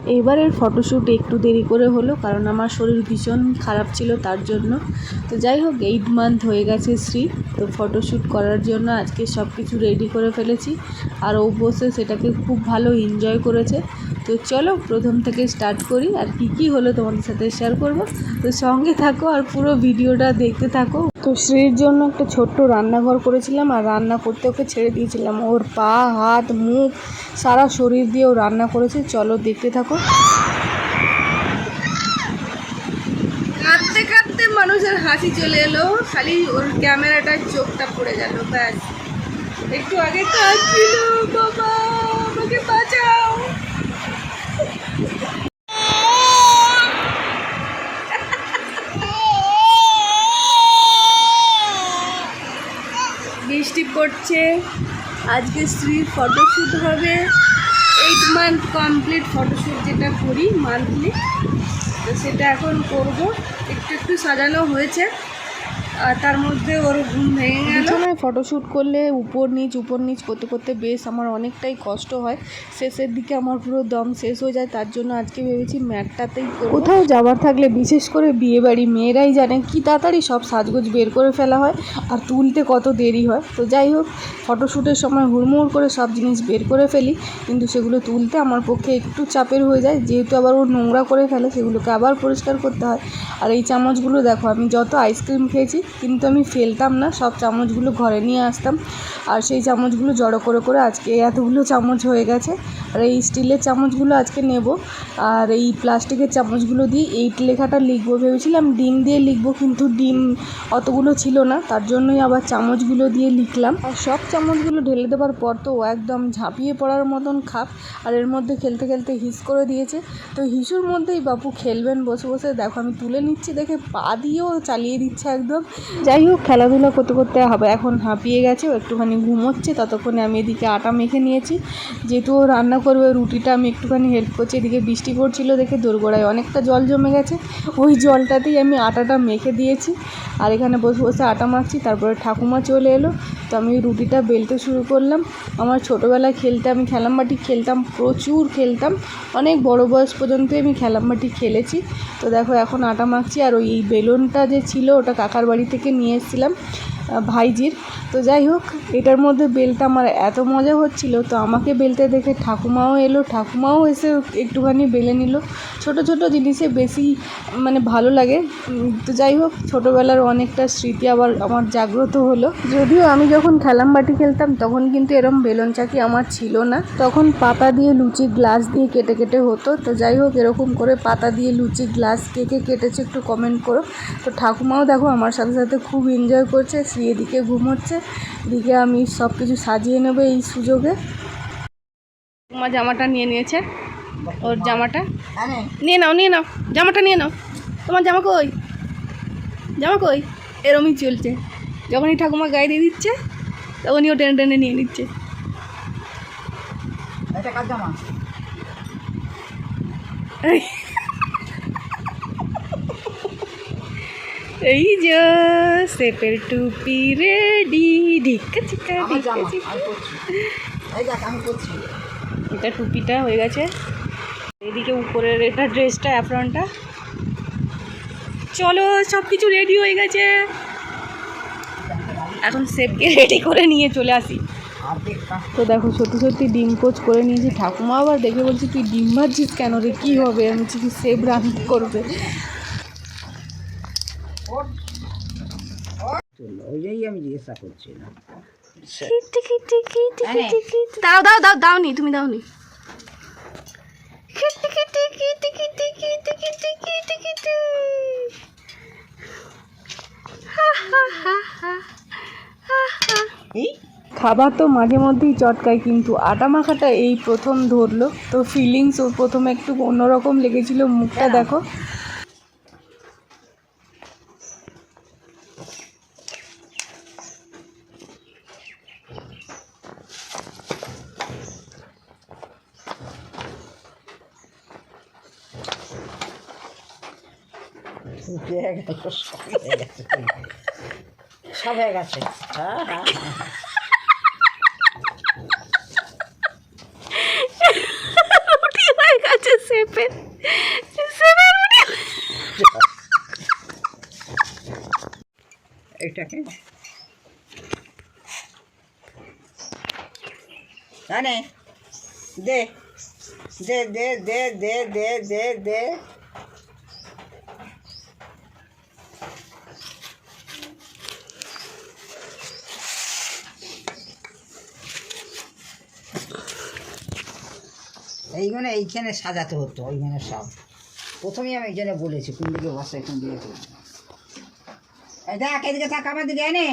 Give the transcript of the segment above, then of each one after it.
এবারের ফটোশ্যুট একটু দেরি করে হলো, কারণ আমার শরীর ভীষণ খারাপ ছিল তার জন্য। তো যাই হোক এইট মান্থ হয়ে গেছে শ্রী। তো ফটোশ্যুট করার জন্য আজকে সব কিছু রেডি করে ফেলেছি। আর ও বসে সেটাকে খুব ভালো এনজয় করেছে। তো চলো প্রথম থেকে স্টার্ট করি আর কি কি হলো তোমাদের সাথে শেয়ার করব। তো সঙ্গে থাকো আর পুরো ভিডিওটা দেখতে থাকো। তো শ্রীর জন্য একটা ছোট্ট রান্নাঘর করেছিলাম আর রান্না করতে ওকে ছেড়ে দিয়েছিলাম। ওর পা, হাত, মুখ, সারা শরীর দিয়ে ও রান্না করেছে। চলো দেখতে থাকো। কাঁদতে মানুষের হাসি চলে এলো। খালি ওর ক্যামেরাটার চোখটা পড়ে গেল, ব্যাস। একটু আগে কাঁদছিল, বাবা, আমাকে বাঁচাও। পড়ছে আজকে স্ত্রীর ফটোশ্যুট হবে। এইট মান্থ কমপ্লিট ফটোশ্যুট যেটা করি মান্থলি তো সেটা এখন করব। একটু একটু সাজানো হয়েছে। আর তার মধ্যে ওর ঘুম ভেঙে গেল। বিছানায় ফটোশ্যুট করলে উপর নিচ উপর নিচ করতে করতে বেশ আমার অনেকটাই কষ্ট হয়। শেষের দিকে আমার পুরো দম শেষ হয়ে যায় তার জন্য আজকে ভেবেছি ম্যাটটাতেই কোথাও যাওয়ার থাকলে বিশেষ করে বিয়ে বাড়ি মেয়েরাই জানে কি তাড়াতাড়ি সব সাজগোজ বের করে ফেলা হয় আর তুলতে কত দেরি হয়। তো যাই হোক ফটোশ্যুটের সময় হুড়মুড় করে সব জিনিস বের করে ফেলি কিন্তু সেগুলো তুলতে আমার পক্ষে একটু চাপের হয়ে যায়। যেহেতু আবার ও নোংরা করে ফেলে সেগুলোকে আবার পরিষ্কার করতে হয়। আর এই চামচগুলো দেখো আমি যত আইসক্রিম খেয়েছি কিন্তু আমি ফেলতাম না, সব চামচগুলো ঘরে নিয়ে আসতাম। আর সেই চামচগুলো জড়ো করে করে আজকে এতগুলো চামচ হয়ে গেছে। আর এই স্টিলের চামচগুলো আজকে নেব। আর এই প্লাস্টিকের চামচগুলো দিয়ে এইট লেখাটা লিখব। ভেবেছিলাম ডিম দিয়ে লিখব, কিন্তু ডিম অতগুলো ছিল না। তার জন্যই আবার চামচগুলো দিয়ে লিখলাম। আর সব চামচগুলো ঢেলে দেওয়ার পর তো একদম ঝাঁপিয়ে পড়ার মতন খাপ, আর এর মধ্যে খেলতে খেলতে হিস করে দিয়েছে। তো হিসুর মধ্যেই বাপু খেলবেন, বসে বসে। দেখো আমি তুলে নিচ্ছি দেখে পা দিয়েও চালিয়ে দিচ্ছে একদম। যাই হোক, খেলাধুলা করতে করতে হবে। এখন হাঁপিয়ে গেছে একটুখানি ঘুমোচ্ছে, ততক্ষণে আমি এদিকে আটা মেখে নিয়েছি। যেহেতু রান্না করবে রুটিটা আমি একটুখানি হেল্প করছি। এদিকে বৃষ্টি পড়ছিল দেখে দোরগোড়ায় অনেকটা জল জমে গেছে। ওই জলটাতেই আমি আটাটা মেখে দিয়েছি। আর এখানে বসে বসে আটা মাখছি, তারপরে ঠাকুমা চলে এলো। তো আমি রুটিটা বেলতে শুরু করলাম। আমার ছোটোবেলায় খেলতে আমি খেলাম খেলামবাটি খেলতাম, প্রচুর খেলতাম। অনেক বড় বয়স পর্যন্তই আমি খেলাম খেলামবাটি খেলেছি। তো দেখো, এখন আটা মাখছি, আর ওই বেলুনটা যে ছিল, ওটা কাকার বাড়ি থেকে নিয়ে এসেছিলাম। ভাইজির। তো যাই হোক, এটার মধ্যে বেলটা আমার এত মজা হচ্ছিল, তো আমাকে বেলতে দেখে ঠাকুমাও এলো, ঠাকুমাও এসে একটুখানি বেলে নিল। ছোট ছোট জিনিসে বেশি মানে ভালো লাগে। তো যাই হোক, ছোটোবেলার অনেকটা স্মৃতি আবার আমার জাগ্রত হলো। যদিও আমি যখন খেলাম বাটি খেলতাম, তখন কিন্তু এরম বেলন চাকি আমার ছিল না। তখন পাতা দিয়ে লুচি গ্লাস দিয়ে কেটে কেটে হতো। তো যাই হোক, এরকম করে পাতা দিয়ে লুচি গ্লাস কে কে কেটেছে একটু কমেন্ট করো। তো ঠাকুমাও দেখো, আমার সাথে সাথে খুব এনজয় করছে। শ্রী এদিকে ঘুম হচ্ছে এদিকে আমি সব কিছু সাজিয়ে নেব এই সুযোগে। তোমার জামাটা নিয়ে নিয়েছে ওর জামাটা। নিয়ে নাও নিয়ে নাও জামাটা নিয়ে নাও। তোমার জামা কই? জামা কই? এরমই চলছে। যখনই ঠাকুমা গায়ে দিয়ে দিচ্ছে তখনই ও টেনে টেনে নিয়ে নিচ্ছে। এটা কার জামা? এই যে সেপের টুপি রেডি ঢিকা চিকা এটা টুপিটা হয়ে গেছে। এদিকে উপরের এটা ড্রেসটা অ্যাপ্রনটা চলো সব কিছু রেডি হয়ে গেছে। এখন সেপকে রেডি করে নিয়ে চলে আসি। তো দেখো সত্যি সত্যি ডিম পোচ করে নিয়েছি। ঠাকুমা আবার দেখে বলছি তুই ডিম ভাজছিস কেন রে? কী হবে? আমি কি সেব রান্না করবে। ওই জন্যই আমি জিজ্ঞাসা দাও দাও দাও দাও নি তুমি দাও নি খাবার তো মাঝে মধ্যেই চটকায় কিন্তু আটা মাখাটা এই প্রথম ধরলো। তো ফিলিংস ওর প্রথমে একটু অন্যরকম লেগেছিল মুখটা দেখো। সব হয়ে গেছে। হয়ে দে। দে দে দে দে দে দে দে। এইখানে এইখানে সাজাতে হতো ওইখানে সব। প্রথমেই আমি এইখানে বলেছি কোন দিকে বসে কোন দিকে দেখ এদিকে থাক আমার দিকে এনে।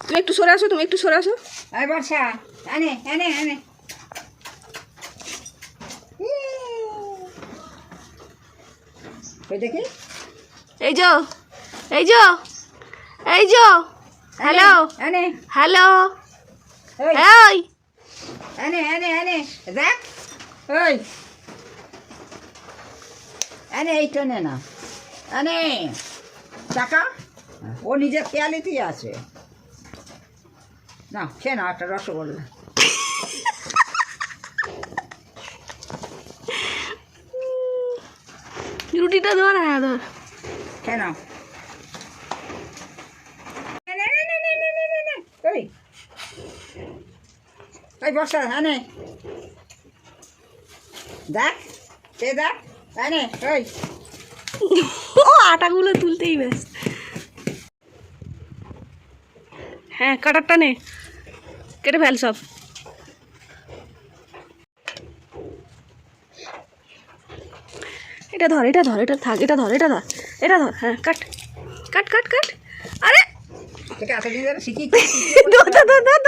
তুমি একটু সরে আসো তুমি একটু সরে আসো। এই বর্ষা এনে এনে এনে। ওই দেখি। এই যো এই যো এই যো হ্যালো হ্যালো এই। এনে এনে এনে। দেখ। ওই এনে এইটা নে না। এনে। টাকা ও নিজের খেয়ালিতেই আছে। না খেয়ে না একটা রসগোল্লা। রুটিটা ধর হ্যাঁ ধর। কেন ওই ওই বসা হ্যাঁ দেখ সে দেখ হ্যাঁ নে ওই ও আটাগুলো তুলতেই ব্যাস। হ্যাঁ কাটারটা নে। কেটে ফেল সব। এটা ধর এটা ধর এটা থাক এটা ধর এটা ধর এটা ধর হ্যাঁ কাট কাট কাট কাট। আরে! ধর ধর ধর ধর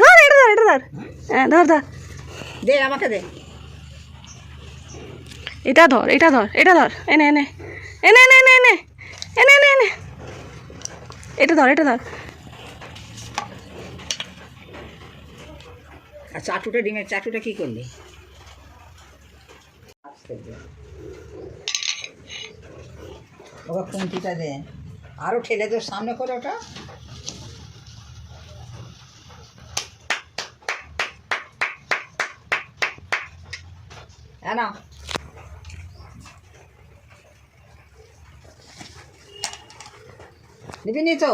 ধর এটা ধর এটা ধর। হ্যাঁ ধর ধর। দে আমাকে দে। এটা ধর এটা ধর এটা ধর। এনে এনে এনে এনে এনে এনে এনে এনে এনে। এটা ধর এটা ধর। আর চাটুটা ডিমের চাটুটা কি করলি। ওকে খুন্তিটা দে। আরও ঠেলে তোর সামনে করে ওটা। না নিবি নি তো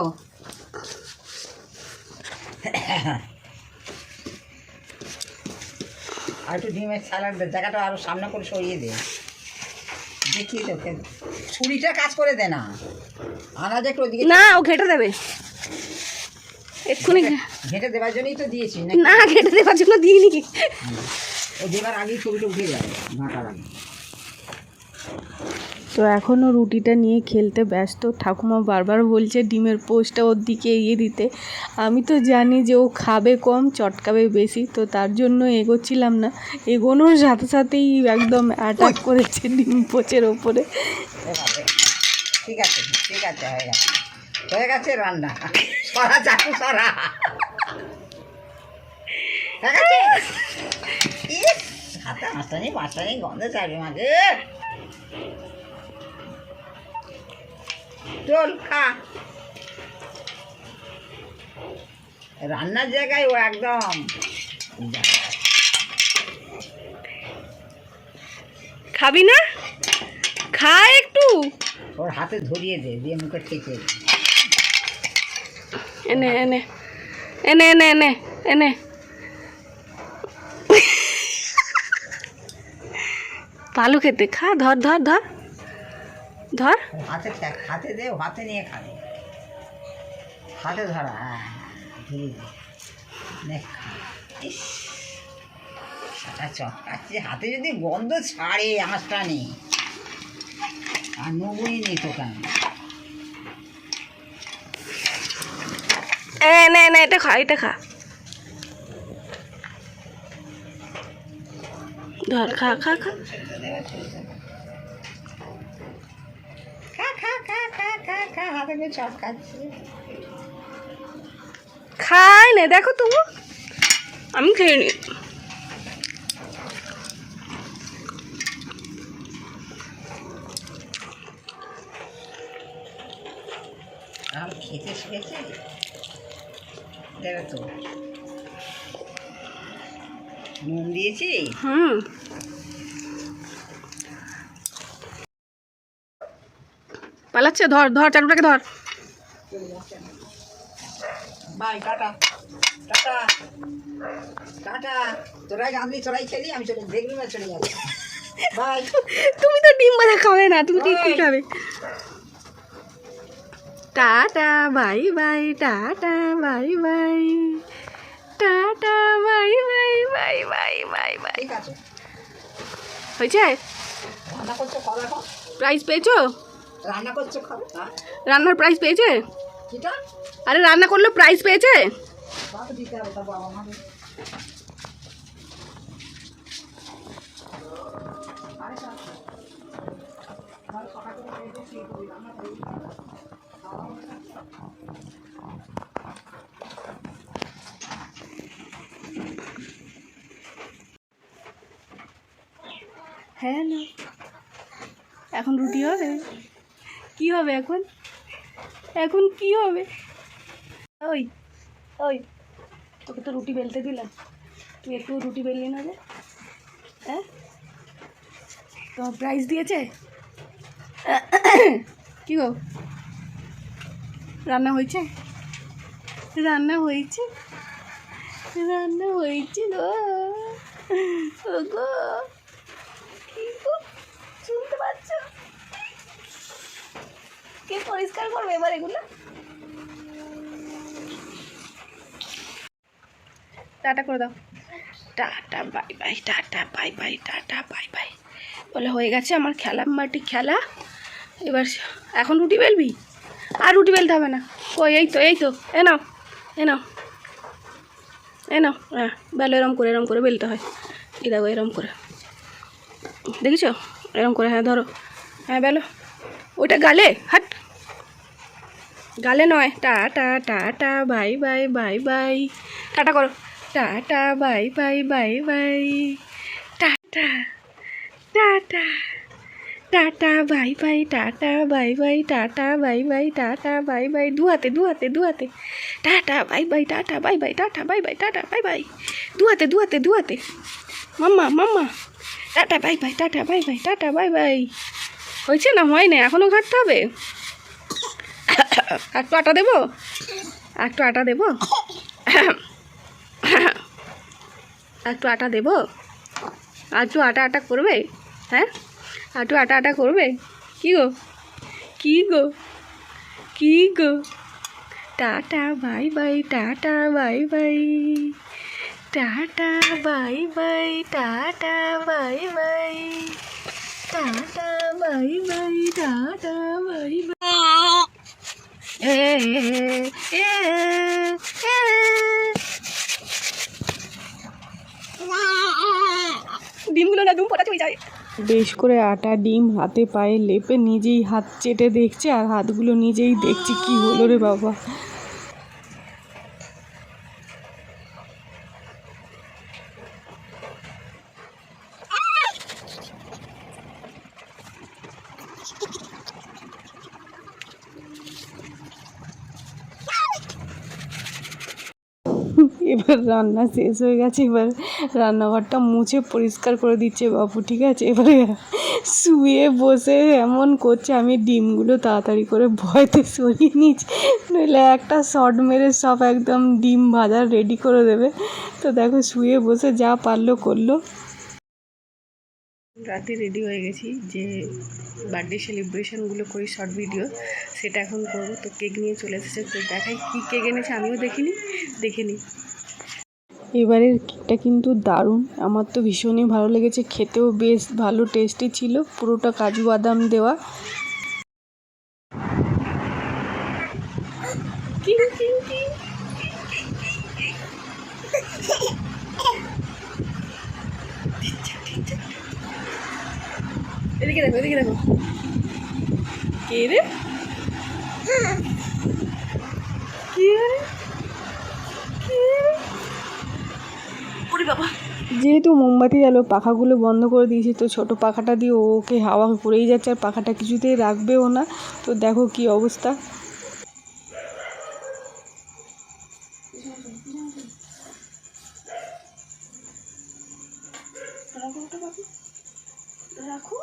আর একটু ডিমের স্যালাড জায়গাটা আরও সামনে করে সরিয়ে দে। দেখিয়ে তোকে ছুরিটা কাজ করে দে না। আনাজ একটু ওদিকে। না ও ঘেটে দেবে। এক্ষুনি ঘেঁটে দেওয়ার জন্যই তো দিয়েছি না না ঘেটে দেওয়ার জন্য দিইনি। ও দেবার আগেই ছবিটা উঠে যাবে ঘাঁটার আগে তো এখনও রুটিটা নিয়ে খেলতে ব্যস্ত। ঠাকুমা বারবার বলছে ডিমের পোস্টটা ওর দিকে এগিয়ে দিতে। আমি তো জানি যে ও খাবে কম চটকাবে বেশি তো তার জন্য এগোচ্ছিলাম না। এগোনোর সাথে সাথেই একদম অ্যাটাক করেছে ডিম পোচের ওপরে। ঠিক আছে ঠিক আছে হয়ে গেছে। হয়ে গেছে রান্না। সরা চাকু সরা। গন্ধে মাঝে চল খা। রান্নার জায়গায় ও একদম। খাবি না? খা একটু। ওর হাতে ধরিয়ে দে দিয়ে মুখে ঠেকে এনে এনে এনে এনে এনে এনে। পালু খেতে খা ধর ধর ধর। ধর। হাতে ঠেক- হাতে দে হাতে নিয়ে খাবে। হাতে ধরা হ্যাঁ। ইস সেটা চটকাচ্ছে হাতে যদি গন্ধ ছাড়ে আঁশটা নেই। আর নবই নেই তো কেন এনে এনে এটা খা এটা খা। ধর খা খা খা। খাই না দেখো তবু আমি খেয়ে নি। আর খেতে শিখেছে দেবে তো। নুন দিয়েছি হুম। পালাচ্ছে ধর ধর চাটুটাকে ধর। Bye tata tata tata. তোরাই খেলি আমি চলে দেখবি না চলে যাব। বাই তুমি তো ডিম ভাজা খাবে না তুমি ঠিক ঠিক খাবে tata bye bye tata bye bye. Tata bye bye bye bye bye bye. ঠিক আছে। হয়েছে? প্রাইজ পেয়েছ? রান্না করছ হ্যাঁ। রান্নার প্রাইস পেয়েছে? আরে রান্না করল প্রাইস পেয়েছে। হ্যাঁ এখন রুটি হবে? কি হবে এখন? এখন কি হবে? ওই ওই, তোকে তো রুটি বেলতে দিলাম। তুই একটু রুটি বেললি না যে হ্যাঁ? তো প্রাইজ দিয়েছে? কি গো? রান্না হয়েছে? রান্না হয়েছে? রান্না হয়েছে গো ও গো কি গো শুনতে পাচ্ছ কে পরিষ্কার করবে এবার এগুলো? টাটা করে দাও। Tata, bye bye, tata, bye bye, tata, bye bye. বলে হয়ে গেছে আমার খেলা, মাটি খেলা। এবার এখন রুটি বেলবি? আর রুটি বেলতে হবে না। ওই এই তো এই তো, এ নাও এ নাও এ নাও। হ্যাঁ বেলো এরম করে এরম করে বেলতে হয়। এই দেখো, এরম করে। দেখেছ? এরম করে হ্যাঁ ধরো। হ্যাঁ বেলো। ওটা গালে? হাট। গালে নয় tata tata bye bye bye bye tata করো tata bye bye bye bye tata tata tata bye bye tata bye bye tata bye bye tata bye bye দুহাতে দুহাতে দুহাতে tata bye bye tata bye bye tata bye bye tata bye bye দুহাতে দুহাতে দুহাতে mamma mamma tata bye bye tata bye bye tata bye bye হয়েছে না হয় না এখনও ঘাটতে হবে একটু আটা দেবো? একটু আটা দেবো? একটু আটা দেবো? একটু আটা আটা করবে? হ্যাঁ? একটু আটা আটা করবে? কি গো? কি গো? কি গো? Tata, bye bye, tata, bye bye. Tata, bye bye, tata, bye bye. Tata, bye bye, tata, bye bye. ডিমগুলো না দুম যায়। বেশ করে আটা, ডিম হাতে পায়ে লেপে নিজেই হাত চেটে দেখছে আর হাতগুলো নিজেই দেখছে কি হলো রে বাবা। এবার রান্না শেষ হয়ে গেছে, এবার রান্নাঘরটা মুছে পরিষ্কার করে দিচ্ছে বাবু, ঠিক আছে? এবারে শুয়ে বসে এমন করছে, আমি ডিমগুলো তাড়াতাড়ি করে ভয়তে সরিয়ে নিচ্ছি। নইলে একটা শর্ট মেরে সব একদম ডিম ভাজা রেডি করে দেবে। তো দেখো, শুয়ে বসে যা পারল করল। রাতে রেডি হয়ে গেছি যে বার্থডে সেলিব্রেশনগুলো করি শর্ট ভিডিও সেটা এখন করব। তো কেক নিয়ে চলে এসেছে, তো দেখাই কী কেক এনেছে, আমিও দেখিনি, দেখে নিই। এবারের কেকটা কিন্তু দারুণ। আমার তো ভীষণই ভালো লেগেছে। খেতেও বেশ ভালো টেস্টি ছিল। পুরোটা কাজু বাদাম দেওয়া। দেখো দেখো। কে রে? কে রে? যেহেতু মোমবাতি জ্বালো পাখাগুলো বন্ধ করে দিয়েছি তো ছোট পাখাটা দিয়ে ওকে হাওয়া করেই যাচ্ছে আর পাখাটা কিছুতেই রাখবেও না। তো দেখো কি অবস্থা। রাখো?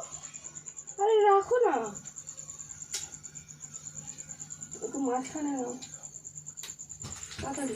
আরে রাখো না। মাঝখানে নাও। তাড়াতাড়ি।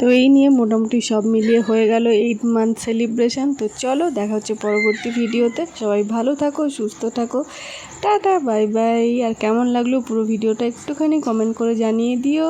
তো এই নিয়ে মোটামুটি সব মিলিয়ে হয়ে গেল এইট মান্থ সেলিব্রেশন তো চলো দেখা হচ্ছে পরবর্তী ভিডিওতে। সবাই ভালো থাকো, সুস্থ থাকো। টাটা বাই বাই আর কেমন লাগল পুরো ভিডিওটা একটুখানি কমেন্ট করে জানিয়ে দিও।